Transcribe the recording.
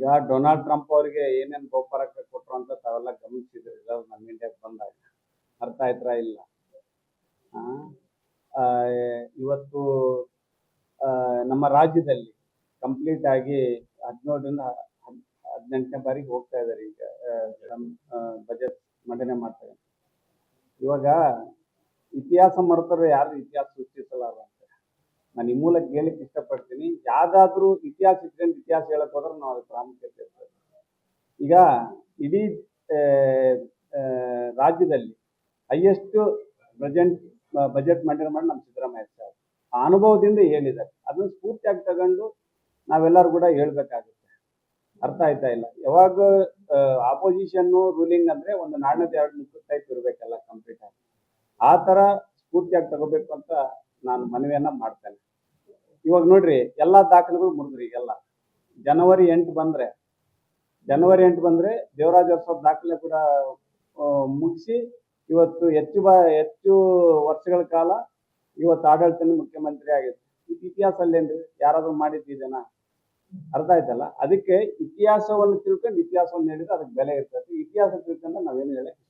ಈಗ Donald Trump ಅವರಿಗೆ ಏನೇನು ಗೋಪರಕ್ಕೆ ಕೊಟ್ರು ಅಂತ ತಾವೆಲ್ಲ ಗಮನಿಸಿದ್ರಿ ನಮ್ಮ ಇಂಡಿಯಾಗೆ ಬಂದಾಗ. ಅರ್ಥ ಆಯ್ತಾ ಇಲ್ಲ? ಇವತ್ತು ನಮ್ಮ ರಾಜ್ಯದಲ್ಲಿ ಕಂಪ್ಲೀಟ್ ಆಗಿ ಹದಿನೇಳರಿಂದ ಹದಿನೆಂಟನೇ ಬಾರಿಗೆ ಹೋಗ್ತಾ ಇದ್ದಾರೆ ಈಗ ಬಜೆಟ್ ಮಂಡನೆ ಮಾಡ್ತಾರೆ ಇವಾಗ ಇತಿಹಾಸ ಮರೆತರು ಯಾರು ಇತಿಹಾಸ ನಾನು ಈ ಮೂಲಕ ಹೇಳಕ್ಕೆ ಇಷ್ಟಪಡ್ತೀನಿ. ಯಾವ್ದಾದ್ರೂ ಇತಿಹಾಸ ಇಟ್ಕೊಂಡು ಇತಿಹಾಸ ಹೇಳಕ್ ಹೋದ್ರೆ ನಾವು ಅದಕ್ಕೆ ಪ್ರಾಮುಖ್ಯತೆ ಈಗ ಇಡೀ ರಾಜ್ಯದಲ್ಲಿ ಹೈಯೆಸ್ಟ್ ಪ್ರೆಸೆಂಟ್ ಬಜೆಟ್ ಮಂಡನೆ ಮಾಡಿ ನಮ್ಮ ಸಿದ್ದರಾಮಯ್ಯ ಸರ್ ಆ ಅನುಭವದಿಂದ ಹೇಳಿದ್ದಾರೆ ಅದನ್ನ ಸ್ಫೂರ್ತಿಯಾಗಿ ತಗೊಂಡು ನಾವೆಲ್ಲರೂ ಕೂಡ ಹೇಳ್ಬೇಕಾಗುತ್ತೆ. ಅರ್ಥ ಆಯ್ತಾ ಇಲ್ಲ? ಯಾವಾಗ ಆಪೋಸಿಷನ್ ರೂಲಿಂಗ್ ಅಂದ್ರೆ ಒಂದು ನಾಣ್ಯದ ಎರಡು ಮುಖ ಟೈಪ್ ಇರಬೇಕಲ್ಲ ಕಂಪ್ಲೀಟ್ ಆಗಿ. ಆ ತರ ಸ್ಫೂರ್ತಿಯಾಗಿ ತಗೋಬೇಕು ಅಂತ ನಾನು ಮನವಿಯನ್ನ ಮಾಡ್ತೇನೆ. ಇವಾಗ ನೋಡ್ರಿ, ಎಲ್ಲಾ ದಾಖಲೆಗಳು ಮುರಿದ್ರಿ ಎಲ್ಲ. ಜನವರಿ ಎಂಟು ಬಂದ್ರೆ, ಜನವರಿ ಎಂಟು ಬಂದ್ರೆ ದೇವರಾಜ ಅರಸೋರ್ ದಾಖಲೆ ಕೂಡ ಮುಗಿಸಿ ಇವತ್ತು ಹೆಚ್ಚು ಹೆಚ್ಚು ವರ್ಷಗಳ ಕಾಲ ಇವತ್ತು ಆಡಳಿತನ ಮುಖ್ಯಮಂತ್ರಿ ಆಗಿತ್ತು ಇದು ಇತಿಹಾಸ ಅಲ್ಲೇನ್ರಿ ಯಾರಾದ್ರೂ ಮಾಡಿದ್ದೀನ ಅರ್ಥ ಆಯ್ತಲ್ಲ? ಅದಕ್ಕೆ ಇತಿಹಾಸವನ್ನು ತಿಳ್ಕೊಂಡು ಇತಿಹಾಸವನ್ನು ಹೇಳಿದ್ರೆ ಅದಕ್ಕೆ ಬೆಲೆ ಇರ್ತದೆ. ಇತಿಹಾಸ ತಿಳ್ಕೊಂಡು ನಾವೇನು ಹೇಳಕ್ ಇಷ್ಟಪಡ್ತೀವಿ